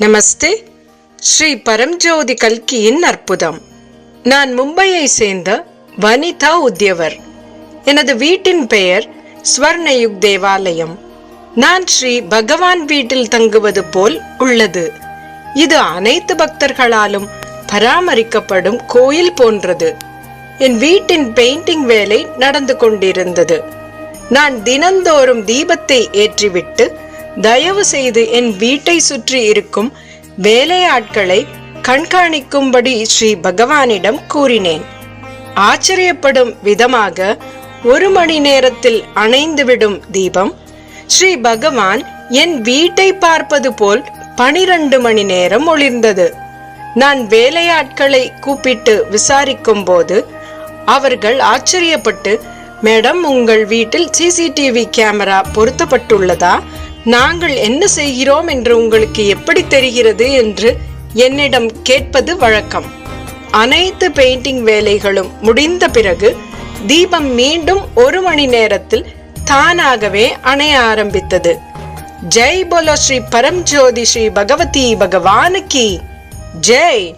நமஸ்தே. ஸ்ரீ பரம்ஜோதி கல்கியின் அற்புதம். நான் மும்பையை சேர்ந்த வனிதா உத்தியவர். எனது வீட்டின் பெயர் ஸ்வர்ணயுக் தேவாலயம். நான் ஸ்ரீ பகவான் வீட்டில் தங்குவது போல் உள்ளது. இது அனைத்து பக்தர்களாலும் பராமரிக்கப்படும் கோயில் போன்றது. என் வீட்டின் பெயிண்டிங் வேலை நடந்து கொண்டிருந்தது. நான் தினந்தோறும் தீபத்தை ஏற்றிவிட்டு தயவு செய்து என் வீட்டை சுற்றி இருக்கும் வேலையாட்களை கண்காணிக்கும்படி ஸ்ரீ பகவானிடம் கூறினேன். ஆச்சரியப்படும் விதமாக ஒரு மணி நேரத்தில் அணைந்துவிடும் தீபம். ஸ்ரீ பகவான் என் வீட்டை பார்ப்பது போல் பனிரெண்டு மணி நேரம் ஒளிர்ந்தது. நான் வேலையாட்களை கூப்பிட்டு விசாரிக்கும் போது அவர்கள் ஆச்சரியப்பட்டு மேடம் உங்கள் வீட்டில் சிசிடிவி கேமரா பொருத்தப்பட்டுள்ளதா? நாங்கள் என்ன செய்கிறோம் என்று உங்களுக்கு எப்படி தெரிகிறது என்று என்னிடம் கேட்பது வழக்கம். அனைத்து பெயிண்டிங் வேலைகளும் முடிந்த பிறகு தீபம் மீண்டும் ஒரு மணி நேரத்தில் தானாகவே அணைய ஆரம்பித்தது. ஜெய் போலோ ஸ்ரீ பரம்ஜோதி ஸ்ரீ பகவதி பகவானுக்கு. ஜெய்!